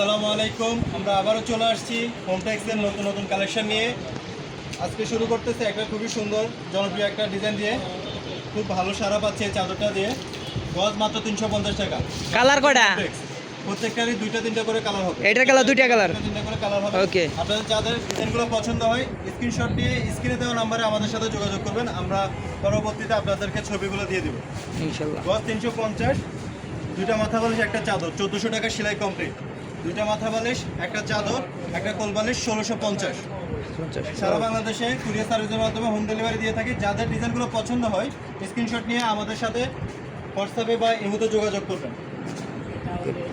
আসসালামু আলাইকুম। আমরা আবারও চলে আসছি হোমটেক্সের নতুন নতুন কালেকশন নিয়ে। আজকে শুরু করতেছে একটা খুবই সুন্দর জনপ্রিয় একটা ডিজাইন দিয়ে। খুব ভালো সারা পাচ্ছে এই চাদরটা দিয়ে। গজ মাত্র তিনশো পঞ্চাশ টাকা। Colour Homtex। প্রত্যেকটারই দুইটা তিনটা করে কালার হবে। এটার কালার দুইটা কালার তিনটা করে কালার হবে। Okay. আপনাদের যাদের ডিজাইনগুলো পছন্দ হয় স্ক্রিনশট দিয়ে স্ক্রিনে দেওয়া নাম্বারে আমাদের সাথে যোগাযোগ করবেন। আমরা পরবর্তীতে আপনাদেরকে ছবিগুলো দিয়ে দেবো। ইনশাল্লাহ। গজ তিনশো পঞ্চাশ দুইটা মাথা বালিশ একটা চাদর। চোদ্দোশো টাকা সেলাই কমপ্লিট দুইটা মাথা বালিশ একটা চাদর একটা কোল বালিশ ষোলোশো পঞ্চাশ। সারা বাংলাদেশে কুরিয়ার সার্ভিসের মাধ্যমে হোম ডেলিভারি দিয়ে থাকি। যাদের ডিজাইনগুলো পছন্দ হয় স্ক্রিনশট নিয়ে আমাদের সাথে হোয়াটসঅ্যাপে বা ইমোতে যোগাযোগ করবেন।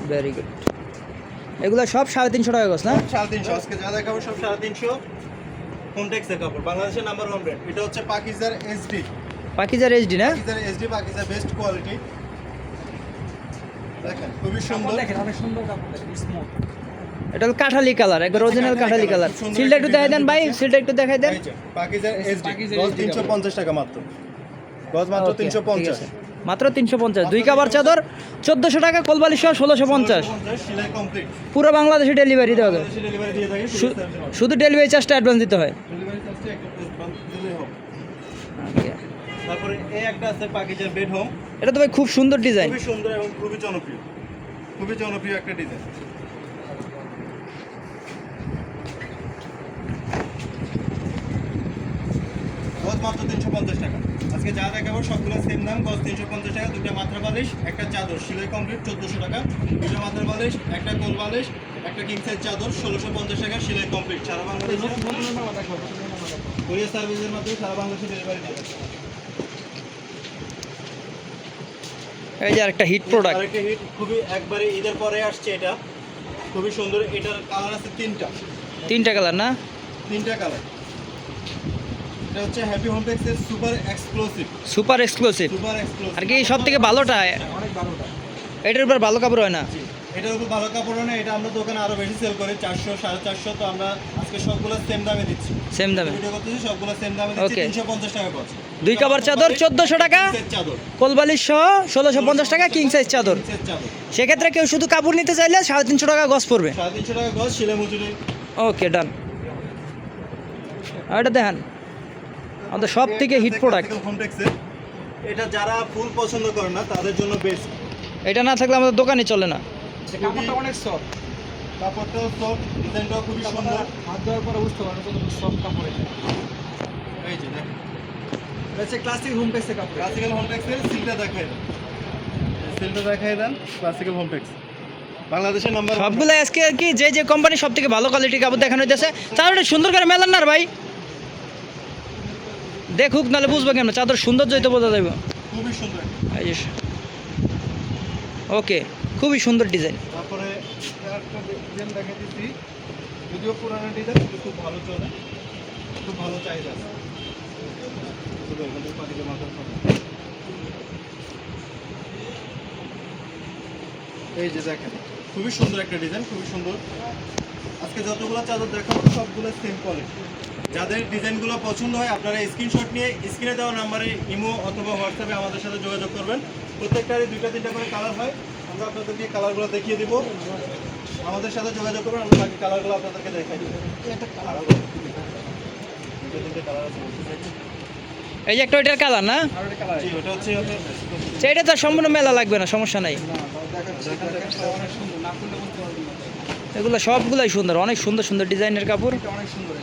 ভেরি গুড এগুলো সব সাড়ে তিনশো টাকা গছ না? সাড়ে তিনশো। আজকে যা দেখাবো সব সাড়ে তিনশো। হোমটেক্সের কাপড় বাংলাদেশের নাম্বার ওয়ান ব্র্যান্ড এটা হচ্ছে পাকিজার এসডি পাকিজার এইচডি না? পাকিজার এসডি পাকিজার বেস্ট কোয়ালিটি দেখেন। খুবই সুন্দর। এটা হলো কাঠালি কালার একবার অরিজিনাল কাঠালি কালার। সিলটা একটু দেখাই দেন ভাই সিলটা একটু দেখাই দেন। পাকিজার এসডি গজ তিনশো পঞ্চাশ টাকা মাত্র। গজ মাত্র Okay, তিনশো ঠিক পঞ্চাশ। আছে। মাত্র তিনশো পঞ্চাশ। দুই কাবার চাদর চোদ্দোশো টাকা কোলবালিশ সহ ষোলোশো পঞ্চাশ। সেলাই কমপ্লিট পুরো বাংলাদেশে ডেলিভারি দেওয়া হবে। শুধু ডেলিভারি চার্জটা অ্যাডভান্স দিতে হয়। ডেলিভারি চার্জটা একটু দিলেই হবে। তারপরে এই একটা আছে পাকিজার বেড হোম এটা তো ভাই খুব সুন্দর ডিজাইন। খুবই সুন্দর এবং খুবই জনপ্রিয়। খুবই জনপ্রিয় একটা ডিজাইন। গজ মাত্র তিনশো পঞ্চাশ টাকা। আজকে যা দেখাবো সবগুলো সেম দাম গজ তিনশো পঞ্চাশ টাকা দুটো মাত্রা বালিশ একটা চাদর সিলাই কমপ্লিট চোদ্দোশো টাকা। দুটো মাত্রা বালিশ একটা কোল বালিশ একটা কিং সাইজ চাদর ষোলোশো পঞ্চাশ টাকা সিলাই কমপ্লিট সারা বাংলাদেশে কুরিয়ার সার্ভিসের মাধ্যমে সারা বাংলাদেশে ডেলিভারি দেবে এই যে আরেকটা হিট প্রোডাক্ট আরেকটা হিট খুবই একবারে ঈদের পরে আসছে এটা। খুবই সুন্দর এটার কালার আছে তিনটা। তিনটা কালার না? তিনটা কালার এটা হচ্ছে happy home হোমটেক্সের super exclusive super exclusive super exclusive আর কি সব থেকে ভালোটা? অনেক ভালোটা। এটার উপর ভালো কাপড় হয় না? এটার উপর ভালো কাপড় না এটা আমরা দোকানে আরও বেশি সেল করি চারশো সাড়ে চারশো তো আমরা আজকে সবগুলো সেম দামে দিচ্ছি। সেম দামে? ভিডিও করতেছি সবগুলো সেম দামে দিচ্ছি. তিনশো পঞ্চাশ টাকা করছে দুই কাবার চাদর চোদ্দোশো টাকা? চাদর। কোলবালিশ সহ ষোলোশো পঞ্চাশ টাকা কিং সাইজ চাদর। চাদর। সেক্ষেত্রে কেউ শুধু কাপড় নিতে চাইলে সাড়ে তিনশো টাকা গজ পড়বে। সাড়ে তিনশো টাকা গজ শিলে মজুরি ওকে ডান আর এটা দেখেন আমাদের সব থেকে হিট প্রোডাক্ট এটা যারা ফুল পছন্দ করে না তাদের জন্য বেস্ট এটা না থাকলে আমাদের দোকানে চলে না। কাপড়টা অনেক সফট কাপড়টাও সফট ডিজাইনটাও খুবই সুন্দর। হাত দেওয়ার পরে বুঝতে পারবে কত সফট কাপড় এটা। এই যে দেখেন। হচ্ছে ক্লাসিক হোম টেক্সের কাপড়। ক্লাসিক্যাল হোমটেক্সের সিলটা দেখাই দেন। সিলটা দেখাই দেন ক্লাসিক্যাল হোমটেক্স বাংলাদেশের নাম্বার সবগুলো আজকে আর কি যে যে কোম্পানি সব থেকে ভালো কোয়ালিটির কাপড় দেখানো হইতেছে তাহলে সুন্দর করে মেলান না ভাই? দেখুক নাহলে বুঝব কেন চাদর সৌন্দর্য তো বোঝা যাবে খুবই সুন্দর। ওকে খুবই সুন্দর ডিজাইন। তারপরে একটা ডিজাইন দিচ্ছি যদিও পুরানো ডিজাইন খুব ভালো চলে। খুব ভালো চাহিদা এই যে দেখেন, খুবই সুন্দর একটা ডিজাইন, খুবই সুন্দর। আজকে যতগুলো চাদর দেখাবো, সবগুলো সেম কোয়ালিটি যাদের ডিজাইনগুলো পছন্দ হয়, আপনারা স্ক্রিনশট নিয়ে স্ক্রিনে দেওয়া নাম্বারে ইমো অথবা হোয়াটসঅ্যাপে আমাদের সাথে যোগাযোগ করবেন। প্রত্যেকটারই দুইটা তিনটা করে কালার হয়। আমরা আপনাদেরকে কালারগুলো দেখিয়ে দিব। আমাদের সাথে যোগাযোগ করবেন আমরা বাকি কালারগুলো আপনাদেরকে দেখাই দেবো। এই যে একটা ওইটার কালার না? এটা তো সম্পূর্ণ মেলা লাগবে না সমস্যা নাই। এগুলো সবগুলাই সুন্দর অনেক সুন্দর সুন্দর ডিজাইনের কাপড়। অনেক সুন্দর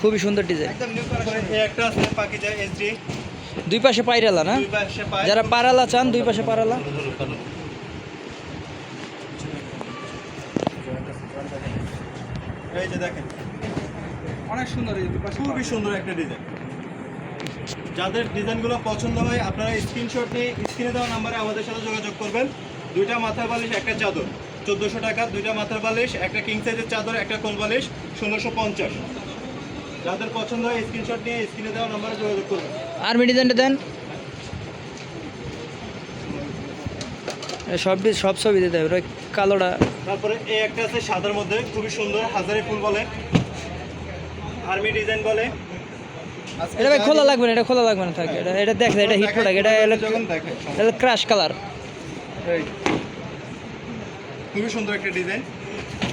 খুবই সুন্দর ডিজাইন। একটা আছে পাকিজা এসডি দুই পাশে পাইরালা না? দুই পাশে পায় যারা পারালা চান দুই পাশে পারালা এই যে দেখেন। অনেক সুন্দর এই খুবই সুন্দর একটা ডিজাইন। যাদের ডিজাইনগুলো পছন্দ হয় আপনারা স্ক্রিনশট নিয়ে স্ক্রিনে দেওয়া নাম্বারে আমাদের সাথে যোগাযোগ করবেন। দুইটা মাথার বালিশ একটা চাদর। চোদ্দোশো টাকা দুইটা মাথার বালিশ একটা কিং সাইজের চাদর একটা কোল বালিশ ষোলোশো পঞ্চাশ। যাদের পছন্দ হয় স্ক্রিনশট নিয়ে স্ক্রিনে দেওয়া নাম্বারে যোগাযোগ করবেন। আর্মি ডিজাইনটা দেন। সব সব ছবি দিতে হবে কালোটা। তারপরে এই একটা আছে সাদার মধ্যে খুবই সুন্দর হাজারি ফুল বলে। আর্মি ডিজাইন বলে। এটা ভাই খোলা লাগবে না এটা খোলা লাগবে না থাকে এটা এটা দেখ এটা হিট প্রোডাক্ট এটা এটা ক্রাশ কালার খুবই সুন্দর একটা ডিজাইন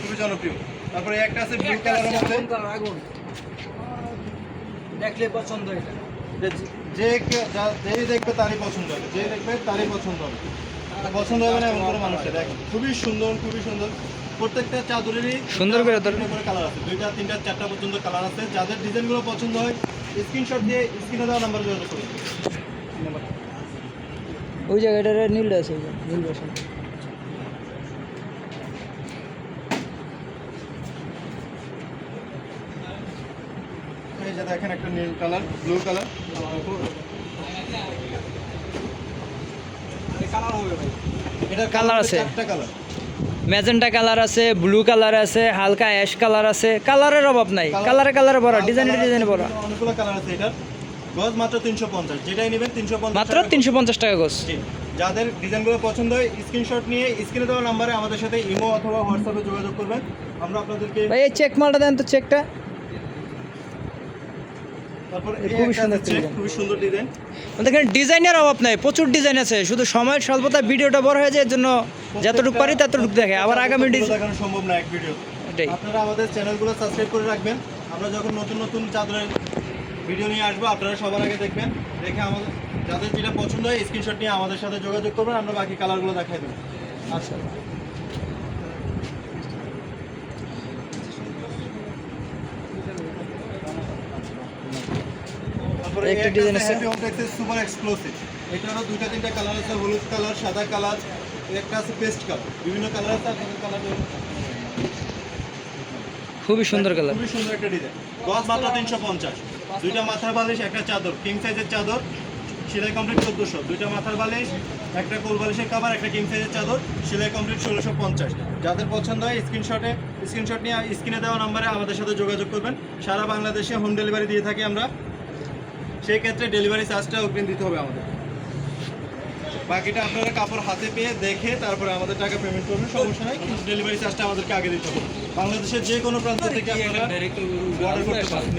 খুবই জনপ্রিয়। তারপরে একটা আছে ব্লু কালারের মধ্যে। আগুন। দেখলে পছন্দ এটা। যে- যে যা- যেই দেখবে তারই পছন্দ হবে যে দেখবে তারই পছন্দ হবে। পছন্দ হবে না এমন কোনো মানুষের দেখেন খুবই সুন্দর খুবই সুন্দর। প্রত্যেকটা চাদরেরই সুন্দর করে। করে কালার আছে। দুইটা তিনটা চারটা পর্যন্ত কালার আছে। যাদের ডিজাইনগুলো পছন্দ হয় স্ক্রিনশট দিয়ে স্ক্রিনে দেওয়া নাম্বারে যোগাযোগ করুন। ওই জায়গাটার নীলটা আছে নীল বসে এই যে দেখেন একটা নীল কালার ব্লু কালার। কালার হবে ভাই। এটা Colour আছে। চারটা কালার। ম্যাজেন্টা কালার আছে ব্লু কালার আছে হালকা অ্যাশ কালার আছে। কালারের অভাব নাই কালারে কালারে ভরা ডিজাইনে ডিজাইনে ভরা। অনেকগুলো কালার আছে এটার। গজ মাত্র তিনশো পঞ্চাশ যেটাই নেবেন তিনশো পঞ্চাশ মাত্র তিনশো পঞ্চাশ টাকা গোস জি। যাদের ডিজাইনগুলো পছন্দ হয় স্ক্রিনশট নিয়ে স্ক্রিনে দেওয়া নাম্বারে আমাদের সাথে ইমো অথবা হোয়াটসঅ্যাপে যোগাযোগ করবেন। আমরা আপনাদেরকে ভাই এই চেক মালটা দেন তো চেকটা খুবই সুন্দর আছে খুবই সুন্দর ডিজাইন দেখেন ডিজাইনের অভাব নাই প্রচুর ডিজাইন আছে। শুধু সময়ের স্বল্পতা ভিডিওটা বড় হয়ে যায় এর জন্য যতটুকু পারি ততটুকু দেখে। আবার আগামী দেখানো সম্ভব না এক ভিডিও এটাই। আপনারা আমাদের চ্যানেলগুলো সাবস্ক্রাইব করে রাখবেন। আমরা যখন নতুন নতুন চাদরের ভিডিও নিয়ে আসব আপনারা সবার আগে দেখবেন। দেখে আমাদের যাদের যেটা পছন্দ হয় স্ক্রিনশট নিয়ে আমাদের সাথে যোগাযোগ করবেন। আমরা বাকি কালারগুলো দেখাই দেবো। আচ্ছা। তারপরে একটা একটা ডিজাইন আছে। আছে হ্যাপি সুপার এক্সক্লুসিভ এটারও দুইটা তিনটা কালার আছে হলুদ কালার সাদা কালার একটা আছে পেস্ট কালার বিভিন্ন কালার আছে আপনাদের কালার খুবই সুন্দর কালার খুবই সুন্দর একটা ডিজাইন গজ মাত্র তিনশো পঞ্চাশ। দুইটা মাথার বালিশ একটা চাদর। কিং সাইজের চাদর। সেলাই কমপ্লিট চোদ্দোশো। দুইটা মাথার বালিশ একটা কোল বালিশের কাবার একটা কিং সাইজের চাদর। সেলাই কমপ্লিট ষোলোশো পঞ্চাশ। যাদের পছন্দ হয় স্ক্রিনশটে স্ক্রিনশট নিয়ে স্ক্রিনে দেওয়া নম্বরে আমাদের সাথে যোগাযোগ করবেন। সারা বাংলাদেশে হোম ডেলিভারি দিয়ে থাকি আমরা। সেই ক্ষেত্রে ডেলিভারি চার্জটা অগ্রিম দিতে হবে আমাদের। বাকিটা আপনারা কাপড় হাতে পেয়ে দেখে তারপরে আমাদের টাকা পেমেন্ট করবেন সমস্যা নাই কিন্তু ডেলিভারি চার্জটা আমাদেরকে আগে দিতে হবে। বাংলাদেশের যে কোনো প্রান্ত থেকে আপনারা অর্ডার করতে পারেন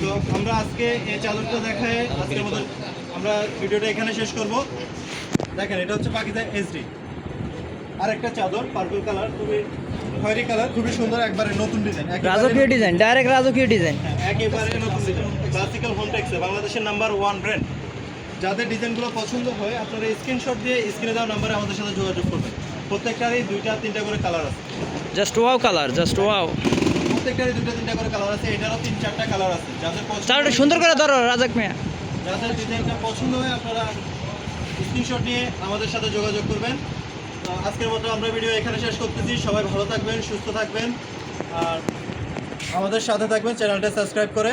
তো আমরা আজকে এই চাদরটা দেখায় আজকে আমাদের আমরা ভিডিওটা এখানে শেষ করব। দেখেন এটা হচ্ছে পাকিস্তান এসডি আরেকটা চাদর পার্পল কালার খুবই খয়েরি কালার খুবই সুন্দর একবারে নতুন ডিজাইন রাজকীয় ডিজাইন ডাইরেক্ট রাজকীয় ডিজাইন একেবারে নতুন ডিজাইন ক্লাসিক্যাল হোম টেক্সে বাংলাদেশের নাম্বার ওয়ান ব্র্যান্ড। যাদের ডিজাইনগুলো পছন্দ হয় আপনারা স্ক্রিনশট দিয়ে স্ক্রিনে দেওয়া নাম্বারে আমাদের সাথে যোগাযোগ করবেন। প্রত্যেকটারই দুইটা তিনটা করে কালার আছে। Just wow colour just wow. প্রত্যেকটারই দুইটা তিনটা করে কালার আছে এটারও তিন চারটা কালার আছে। যাদের পছন্দ চারটা সুন্দর করে ধরো রাজাক মিয়া। যাদের ডিজাইনটা পছন্দ হয় আপনারা স্ক্রিনশট নিয়ে আমাদের সাথে যোগাযোগ করবেন। আজকের মতো আমরা ভিডিও এখানে শেষ করতেছি। সবাই ভালো থাকবেন সুস্থ থাকবেন। আর আমাদের সাথে থাকবেন চ্যানেলটা সাবস্ক্রাইব করে।